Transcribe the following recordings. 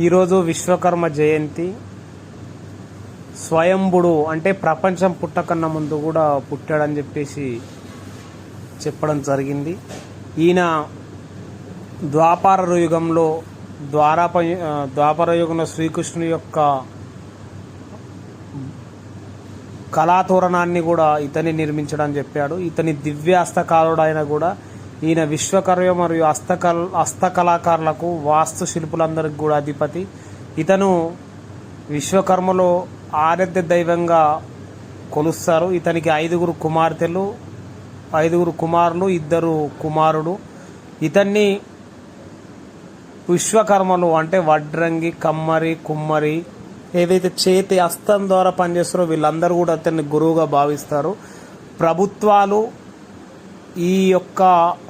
ఈరోజు విశ్వకర్మ జయంతి. స్వయంభుడు అంటే ప్రపంచం పుట్టకన్నా ముందు కూడా పుట్టాడని చెప్పేసి చెప్పడం జరిగింది. ఈయన ద్వాపార యుగంలో ద్వారాప ద్వాపర యుగంలో శ్రీకృష్ణుని యొక్క కళాతోరణాన్ని కూడా ఇతని నిర్మించడం చెప్పాడు. ఇతని దివ్య కూడా ఈయన విశ్వకర్మ మరియు హస్తకళ హస్తకళాకారులకు వాస్తు శిల్పులందరికి కూడా అధిపతి. ఇతను విశ్వకర్మలో ఆరాధ్య దైవంగా కొలుస్తారు. ఇతనికి ఐదుగురు కుమార్తెలు ఐదుగురు కుమారులు ఇద్దరు కుమారుడు. ఇతన్ని విశ్వకర్మలు అంటే వడ్రంగి కమ్మరి కుమ్మరి ఏదైతే చేతి హస్తం ద్వారా పనిచేస్తారో వీళ్ళందరూ కూడా అతన్ని గురువుగా భావిస్తారు. ప్రభుత్వాలు ఈ యొక్క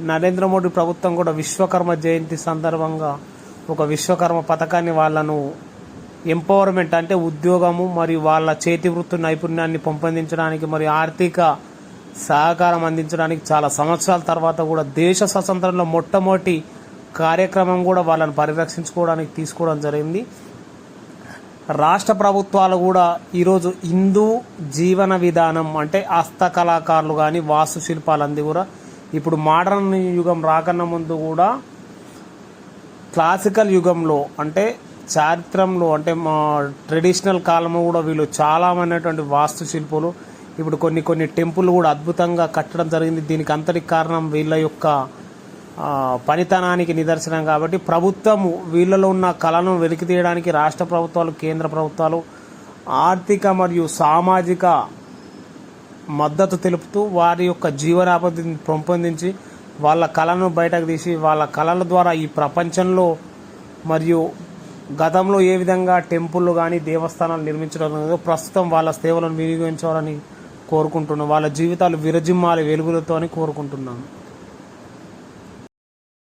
నరేంద్ర మోడీ ప్రభుత్వం కూడా విశ్వకర్మ జయంతి సందర్భంగా ఒక విశ్వకర్మ పథకాన్ని వాళ్ళను ఎంపవర్మెంట్ అంటే ఉద్యోగము మరియు వాళ్ళ చేతి వృత్తి నైపుణ్యాన్ని పెంపొందించడానికి మరియు ఆర్థిక సహకారం అందించడానికి చాలా సంవత్సరాల తర్వాత కూడా దేశ స్వతంత్రంలో మొట్టమొదటి కార్యక్రమం కూడా వాళ్ళని పరిరక్షించుకోవడానికి తీసుకోవడం జరిగింది. రాష్ట్ర ప్రభుత్వాలు కూడా ఈరోజు హిందూ జీవన విధానం అంటే హస్తకళాకారులు కానీ వాస్తు శిల్పాలంది కూడా ఇప్పుడు మోడర్న్ యుగం రాకన్నా ముందు కూడా క్లాసికల్ యుగంలో అంటే చారిత్రంలో అంటే మా ట్రెడిషనల్ కాలంలో కూడా వీళ్ళు చాలా అయినటువంటి వాస్తు శిల్పులు ఇప్పుడు కొన్ని కొన్ని టెంపుల్ కూడా అద్భుతంగా కట్టడం జరిగింది. దీనికి అంతటి కారణం వీళ్ళ యొక్క పనితనానికి నిదర్శనం కాబట్టి ప్రభుత్వం వీళ్ళలో ఉన్న కళను వెలికి తీయడానికి రాష్ట్ర ప్రభుత్వాలు కేంద్ర ప్రభుత్వాలు ఆర్థిక మరియు సామాజిక మద్దతు తెలుపుతూ వారి యొక్క జీవనాపతిని పెంపొందించి వాళ్ళ కళను బయటకు తీసి వాళ్ళ కళల ద్వారా ఈ ప్రపంచంలో మరియు గతంలో ఏ విధంగా టెంపుల్ కానీ దేవస్థానాలు నిర్మించడం ప్రస్తుతం వాళ్ళ సేవలను వినియోగించాలని కోరుకుంటున్నాం. వాళ్ళ జీవితాలు విరజిమ్మాలి వెలుగులతో అని కోరుకుంటున్నాను